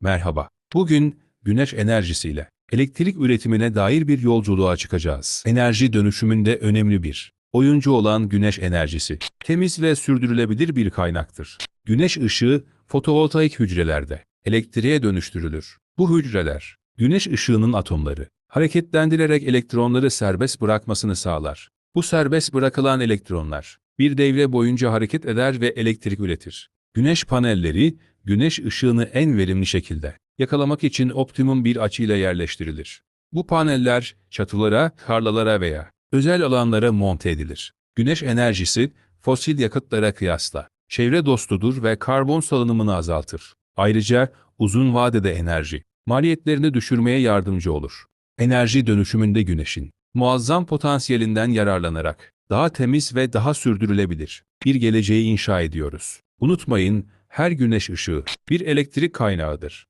Merhaba. Bugün güneş enerjisiyle elektrik üretimine dair bir yolculuğa çıkacağız. Enerji dönüşümünde önemli bir oyuncu olan güneş enerjisi temiz ve sürdürülebilir bir kaynaktır. Güneş ışığı fotovoltaik hücrelerde elektriğe dönüştürülür. Bu hücreler güneş ışığının atomları hareketlendirerek elektronları serbest bırakmasını sağlar. Bu serbest bırakılan elektronlar bir devre boyunca hareket eder ve elektrik üretir. Güneş panelleri güneş ışığını en verimli şekilde yakalamak için optimum bir açıyla yerleştirilir. Bu paneller çatılara, tarlalara veya özel alanlara monte edilir. Güneş enerjisi fosil yakıtlara kıyasla çevre dostudur ve karbon salınımını azaltır. Ayrıca uzun vadede enerji maliyetlerini düşürmeye yardımcı olur. Enerji dönüşümünde güneşin muazzam potansiyelinden yararlanarak daha temiz ve daha sürdürülebilir bir geleceği inşa ediyoruz. Unutmayın, her güneş ışığı bir elektrik kaynağıdır.